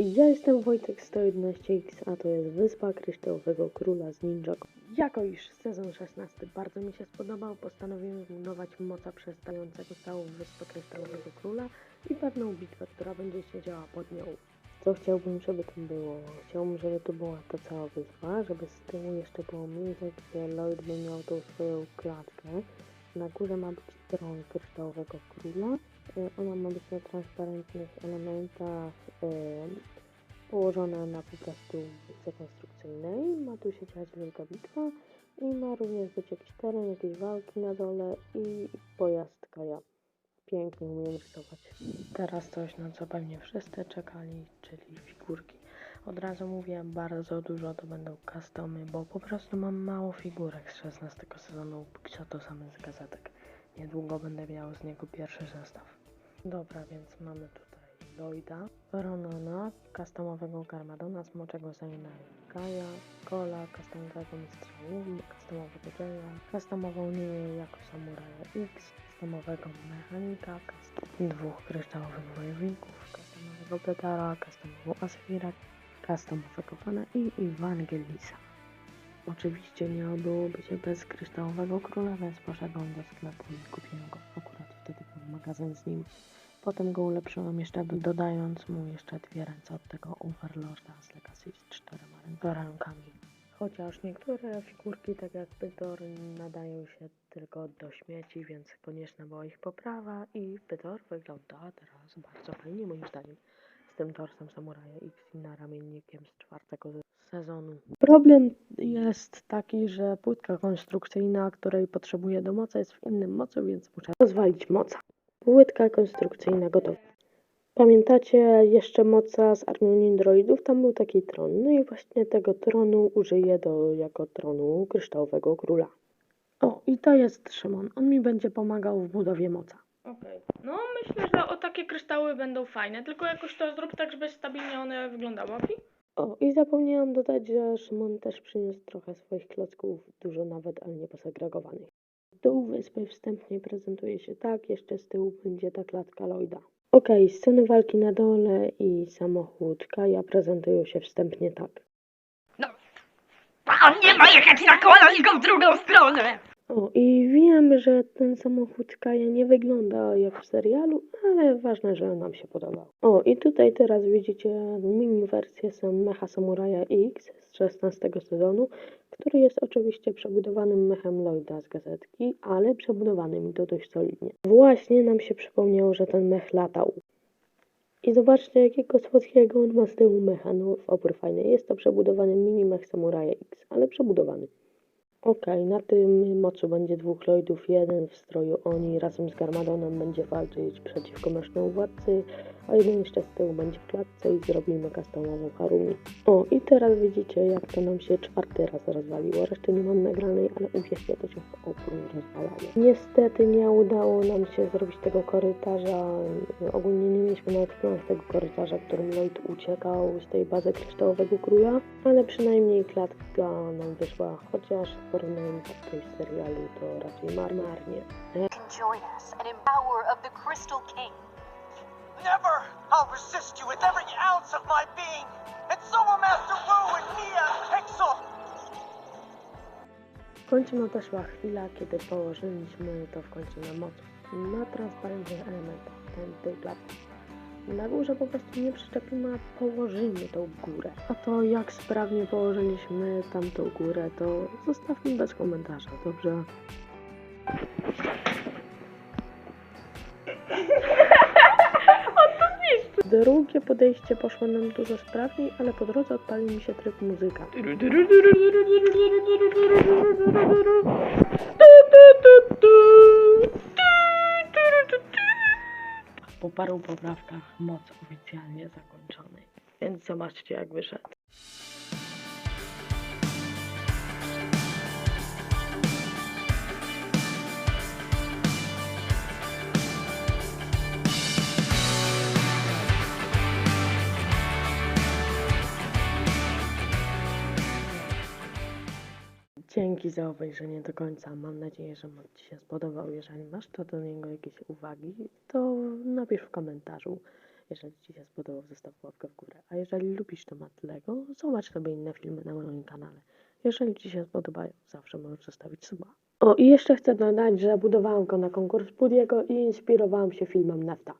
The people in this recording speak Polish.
Ja jestem Wojtek 111X, a to jest Wyspa Kryształowego Króla z Ninjago. Jako iż sezon 16 bardzo mi się spodobał, postanowiłem zbudować moca przestającego całą Wyspę Kryształowego Króla i pewną bitwę, która będzie się działa pod nią. Co chciałbym, żeby tam było? Chciałbym, żeby to była ta cała wyspa, żeby z tyłu jeszcze było miejsce, gdzie Lloyd by miał tą swoją klatkę. Na górze ma być tron Kryształowego Króla. E, Ona ma być na transparentnych elementach e, położona na bitce konstrukcyjnej. Ma tu się dziać wielka bitwa i ma również być jakiś teren, jakieś walki na dole i pojazd Kaja. Pięknie umiem rysować. Teraz coś, na co pewnie wszyscy czekali, czyli figurki. Od razu mówię, bardzo dużo to będą customy, bo po prostu mam mało figurek z 16 sezonu, póki co to same z gazetek. Niedługo będę miał z niego pierwszy zestaw. Dobra, więc mamy tutaj Lloyda, Ronana, customowego Garmadona, Smoczego Zaina Kaja, Kola, customowego Mistrza Łum, customowego Jaya, customową Nię jako Samuraja X, customowego Mechanika, custom dwóch kryształowych wojowników, customowego Petara, customową Asfira, customowego Pana i Ewangelisa. Oczywiście nie obyłoby się bez kryształowego króla, więc poszedłem do sklepu i kupiłem go. Magazyn z nim. Potem go ulepszyłem jeszcze, dodając mu jeszcze dwie ręce od tego Overlorda z Legacy z czterema rę- rękami. Chociaż niektóre figurki, tak jak Pytor, nadają się tylko do śmieci, więc konieczna była ich poprawa i Pytor wygląda teraz bardzo fajnie moim zdaniem. Z tym torsem Samuraja X i naramiennikiem z czwartego sezonu. Problem jest taki, że płytka konstrukcyjna, której potrzebuję do moca jest w innym mocu, więc muszę rozwalić moca. Płytka konstrukcyjna gotowa. Pamiętacie jeszcze moca z armią Nindroidów? Tam był taki tron. No i właśnie tego tronu użyję do, jako tronu Kryształowego Króla. O, i to jest Szymon. On mi będzie pomagał w budowie moca. Okej. No myślę, że o takie kryształy będą fajne, tylko jakoś to zrób tak, żeby stabilnie one wyglądały, okej? O, i zapomniałam dodać, że Szymon też przyniósł trochę swoich klocków, dużo nawet, ale nie posegregowanych. Dół wyspy wstępnie prezentuje się tak, jeszcze z tyłu będzie ta klatka Lloyda. Okej, sceny walki na dole i samochód Kaja prezentują się wstępnie tak. Pan nie ma jechać na kolana, tylko w drugą stronę. O, i wiem, że ten samochód Kaja nie wygląda jak w serialu, ale ważne, że nam się podobał. O, i tutaj teraz widzicie mini wersję Mecha Samuraja X z 16 sezonu, który jest oczywiście przebudowanym mechem Lloyda z gazetki, ale przebudowanym i to dość solidnie. Właśnie nam się przypomniało, że ten mech latał. I zobaczcie, jakiego słodkiego on ma z tyłu mecha. No, opór fajny. Jest to przebudowany mini mech Samuraja X, ale przebudowany. Okej, na tym mocu będzie dwóch Lloydów, jeden w stroju Oni. Razem z Garmadonem będzie walczyć przeciwko mężnemu władcy, a jeden jeszcze z tyłu będzie w klatce i zrobimy customową Harumi. O, i teraz widzicie jak to nam się czwarty raz rozwaliło. Reszty nie mam nagranej, ale uwierzcie, to się w opór rozwalało. Niestety nie udało nam się zrobić tego korytarza. Ogólnie nie mieliśmy nawet planu tego korytarza, którym Lloyd uciekał z tej bazy Kryształowego Króla, ale przynajmniej klatka nam wyszła, chociaż w porównaniu do tej serialu to raczej marnie. join us and empower of the Crystal King. Never! I'll resist you with every ounce of my being! And so will Master Wu and and Pixel! W końcu nadeszła chwila, kiedy położyliśmy to w końcu na moc. Na transparentnych elementach ten, tej klatki. Na górze po prostu nie przyczepimy, a położymy tą górę. A to jak sprawnie położyliśmy tamtą górę, to zostawmy bez komentarza, dobrze? Drugie podejście poszło nam dużo sprawniej, ale po drodze odpalił mi się tryb muzyka. Po paru poprawkach moc oficjalnie zakończony. Więc zobaczcie jak wyszedł. Dzięki za obejrzenie do końca. Mam nadzieję, że mod Ci się spodobał. Jeżeli masz to do niego jakieś uwagi, to napisz w komentarzu. Jeżeli Ci się spodobał, zostaw łapkę w górę. A jeżeli lubisz temat Lego, zobacz sobie inne filmy na moim kanale. Jeżeli Ci się spodobają, zawsze możesz zostawić suba. O, i jeszcze chcę dodać, że budowałam go na konkurs Pudiego i inspirowałam się filmem Nefta.